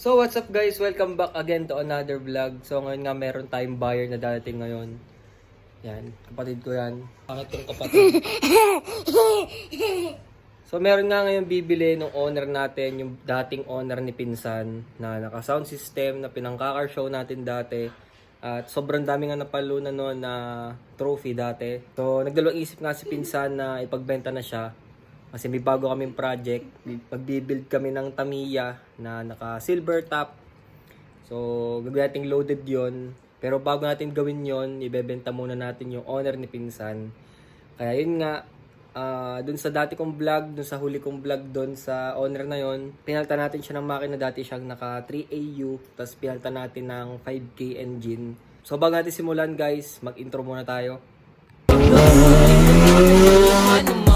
So what's up guys? Welcome back again to another vlog. So ngayon nga meron tayong buyer na dadating ngayon. Yan, kapatid ko yan. Bakit yung kapatid? so meron nga ngayon bibili ng owner natin, yung dating owner ni Pinsan na naka sound system na pinangkakar show natin dati. At sobrang dami nga napalunan noon na trophy dati. So nagdalawang isip nga si Pinsan na ipagbenta na siya. Kasi may bago kaming project. Magbibuild kami ng Tamiya na naka silver top. So, gagawin natin loaded yon Pero bago natin gawin yon ibebenta muna natin yung owner ni Pinsan. Kaya yun nga, ah dun sa dati kong vlog, dun sa huli kong vlog dun sa owner na yon pinalta natin siya ng makina dati siyang naka 3AU, tapos pinalta natin ng 5K engine. So bago natin simulan guys, mag-intro muna tayo. Ano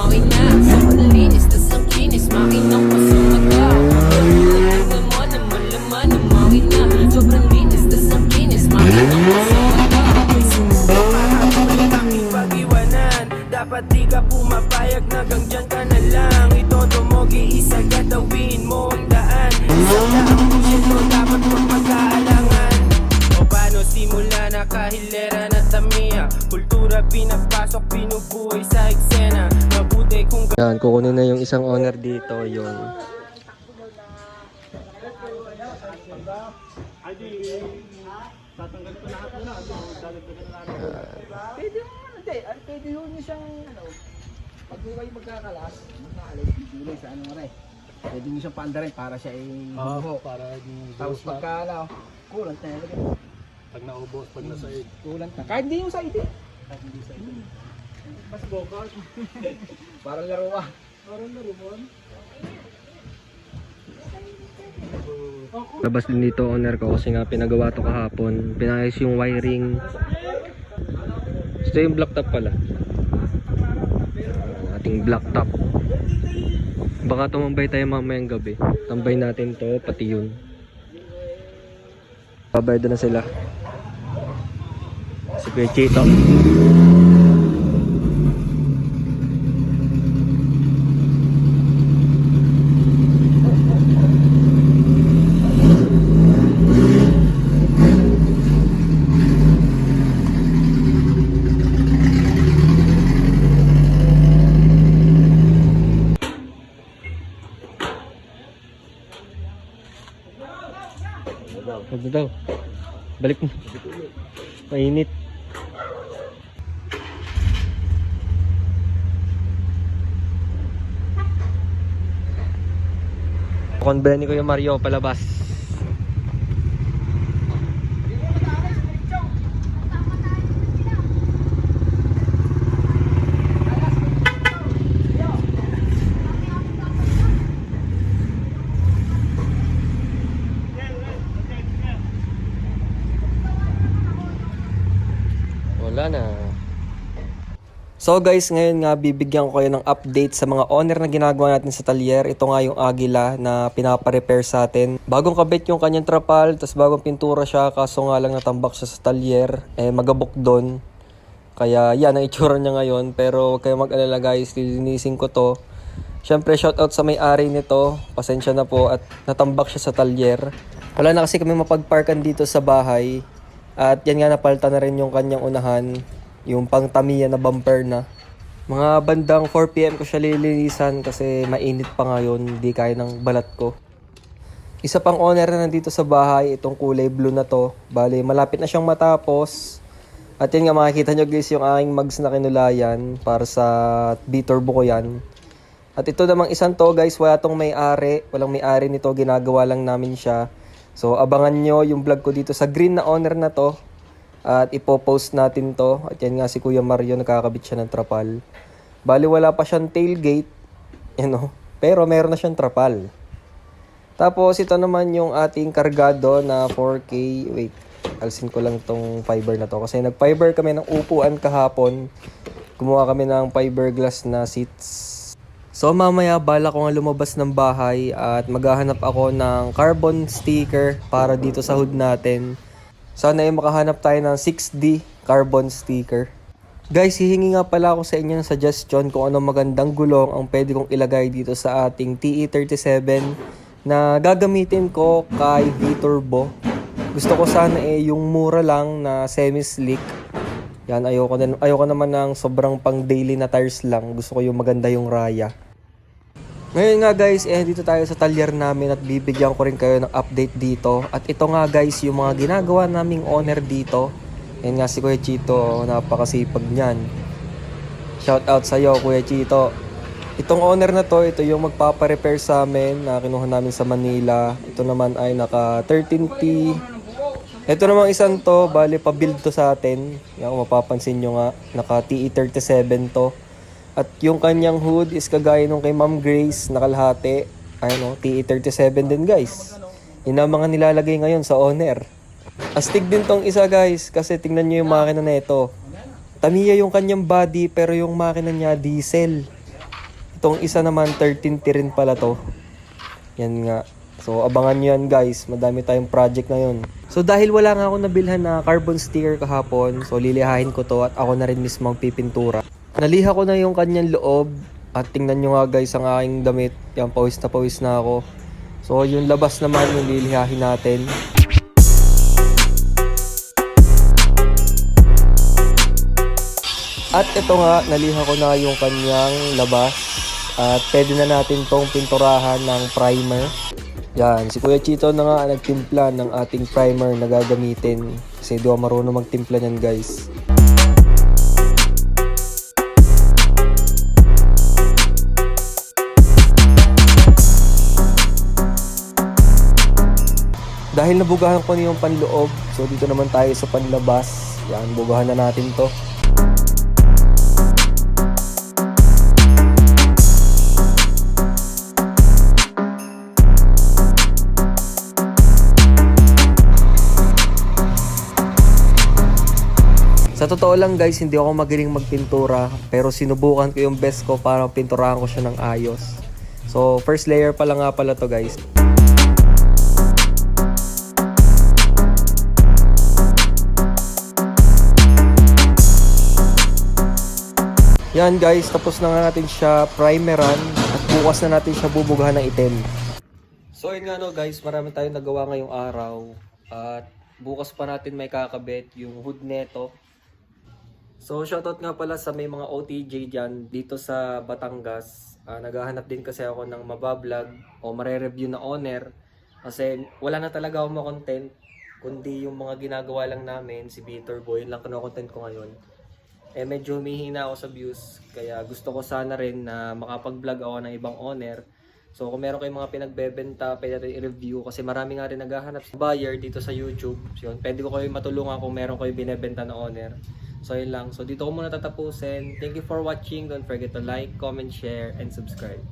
pinapasok, binubuhay sa eksena Mabuti kung Yan, kukunin na yung isang owner dito, yung Pwede mo, hindi. Pwede yun yung siyang, ano, pag kayo magkakalas, makaalis, bibili sa ano rin. Pwede mo siyang paanda rin para siya ay Oo, para di Tapos pagka, ano, kulang tayo pag naubos, pag nasa id. Kulang tayo. Kahit hindi yung sa ide. Kahit hindi sa ide. Mas bokal. Parang laruan. Parang laruan. labas din dito owner ko kasi nga pinagawa to kahapon. Pinayos yung wiring. Ito yung black top pala. Ang ating black top. Baka tumambay tayo mamayang gabi. Tambay natin to, pati yun. Babayad na sila. Si Kuya Chito. Na daw. Balik mo. Mainit. Convent ni Kuya Mario palabas. Wala na. So guys, ngayon nga bibigyan ko kayo ng update sa mga owner na ginagawa natin sa talyer. Ito nga yung Agila na pinapa-repair sa atin. Bagong kabit yung kanyang trapal, tapos bagong pintura siya, kaso nga lang natambak siya sa talyer. Eh, magabok doon. Kaya yan ang itsura niya ngayon. Pero huwag kayong mag-alala guys, lilinisin ko to. Siyempre, shoutout sa may-ari nito. Pasensya na po at natambak siya sa talyer. Wala na kasi kami mapagparkan dito sa bahay. At yan nga napalta na rin yung kanyang unahan. Yung pang Tamiya na bumper na. Mga bandang 4pm ko siya lilinisan kasi mainit pa ngayon. Hindi kaya ng balat ko. Isa pang owner na nandito sa bahay, itong kulay blue na to. Bali, malapit na siyang matapos. At yun nga makikita nyo guys yung aking mags na kinulayan para sa B-turbo ko yan. At ito namang isang to guys, wala tong may-ari. Walang may-ari nito, ginagawa lang namin siya. So abangan nyo yung vlog ko dito sa green na owner na to. At ipopost natin to. At yan nga si Kuya Mario, nakakabit siya ng trapal. Bali wala pa siyang tailgate. Yan o. Pero meron na siyang trapal. Tapos ito naman yung ating kargado na 4K. Wait, alsin ko lang tong fiber na to. Kasi nag-fiber kami ng upuan kahapon. Gumawa kami ng fiberglass na seats. So mamaya bala ko nga lumabas ng bahay at maghahanap ako ng carbon sticker para dito sa hood natin. Sana ay makahanap tayo ng 6D carbon sticker. Guys, hihingi nga pala ako sa inyo ng suggestion kung ano magandang gulong ang pwede kong ilagay dito sa ating TE37 na gagamitin ko kay V-Turbo. Gusto ko sana eh yung mura lang na semi-slick. Yan, ayoko, din, ayoko naman ng sobrang pang daily na tires lang. Gusto ko yung maganda yung raya. Ngayon nga guys, eh dito tayo sa talyer namin at bibigyan ko rin kayo ng update dito. At ito nga guys, yung mga ginagawa naming owner dito. Yan nga si Kuya Chito, napakasipag niyan. Shout out sa iyo Kuya Chito. Itong owner na to, ito yung magpapa-repair sa amin na kinuha namin sa Manila. Ito naman ay naka 13P. Ito namang isang to, bali pa-build to sa atin. Yan mapapansin nyo nga, naka TE37 to. At yung kanyang hood is kagaya nung kay Ma'am Grace, nakalahati. Ayun o, TE37 din guys. Yun ang mga nilalagay ngayon sa owner. Astig din tong isa guys, kasi tingnan nyo yung makina na ito. Tamiya yung kanyang body, pero yung makina niya diesel. Itong isa naman, 13T rin pala to. Yan nga. So, abangan nyo yan guys. Madami tayong project ngayon. So, dahil wala nga ako nabilhan na carbon sticker kahapon, so lilihahin ko to at ako na rin mismo ang pipintura. Naliha ko na yung kanyang loob at tingnan nyo nga guys ang aking damit. Yan, pawis na pawis na ako. So, yung labas naman yung lilihahin natin. At ito nga, naliha ko na yung kanyang labas. At pwede na natin tong pinturahan ng primer. Yan, si Kuya Chito na nga nagtimpla ng ating primer na gagamitin. Kasi di ako marunong magtimpla niyan guys. Dahil nabugahan ko na yung panloob, so dito naman tayo sa panlabas. Yan, bugahan na natin to. Sa totoo lang guys, hindi ako magaling magpintura pero sinubukan ko yung best ko para pinturahan ko siya ng ayos. So first layer pa lang nga pala to guys. Yan guys, tapos na nga natin siya primeran at bukas na natin siya bubugahan ng itim. So yun nga no guys, marami tayong nagawa ngayong araw at bukas pa natin may kakabit yung hood neto. So shoutout nga pala sa may mga OTJ dyan dito sa Batangas. Ah, naghahanap din kasi ako ng mabablog o mare-review na owner kasi wala na talaga akong content kundi yung mga ginagawa lang namin si Bitter Boy yun lang kino-content ko ngayon eh medyo humihina ako sa views. Kaya gusto ko sana rin na makapag-vlog ako ng ibang owner. So kung meron kayong mga pinagbebenta pwede natin i-review kasi marami nga rin naghahanap sa buyer dito sa YouTube. So yun, pwede ko kayo matulungan kung meron kayo binebenta na owner. So yun lang. So dito ko muna tatapusin. Thank you for watching. Don't forget to like, comment, share, and subscribe